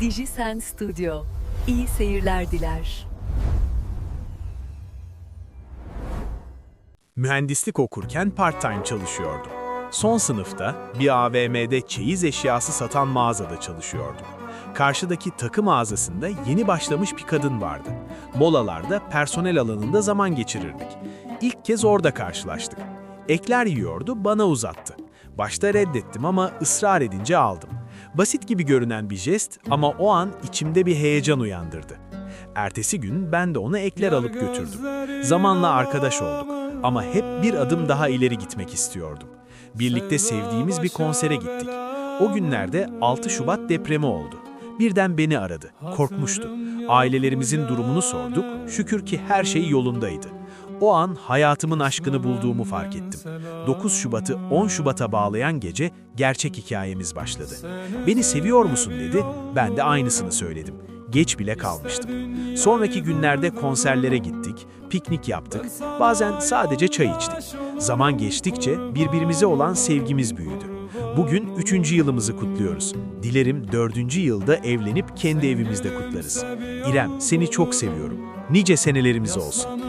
Dijisen Studio. İyi seyirler diler. Mühendislik okurken part-time çalışıyordum. Son sınıfta bir AVM'de çeyiz eşyası satan mağazada çalışıyordum. Karşıdaki takı mağazasında yeni başlamış bir kadın vardı. Molalarda personel alanında zaman geçirirdik. İlk kez orada karşılaştık. Ekler yiyordu, bana uzattı. Başta reddettim ama ısrar edince aldım. Basit gibi görünen bir jest ama o an içimde bir heyecan uyandırdı. Ertesi gün ben de ona ekler alıp götürdüm. Zamanla arkadaş olduk ama hep bir adım daha ileri gitmek istiyordum. Birlikte sevdiğimiz bir konsere gittik. O günlerde 6 Şubat depremi oldu. Birden beni aradı. Korkmuştu. Ailelerimizin durumunu sorduk. Şükür ki her şey yolundaydı. O an hayatımın aşkını bulduğumu fark ettim. 9 Şubat'ı 10 Şubat'a bağlayan gece gerçek hikayemiz başladı. Beni seviyor musun dedi, ben de aynısını söyledim. Geç bile kalmıştım. Sonraki günlerde konserlere gittik, piknik yaptık, bazen sadece çay içtik. Zaman geçtikçe birbirimize olan sevgimiz büyüdü. Bugün 3. yılımızı kutluyoruz. Dilerim 4. yılda evlenip kendi evimizde kutlarız. İrem, seni çok seviyorum. Nice senelerimiz olsun.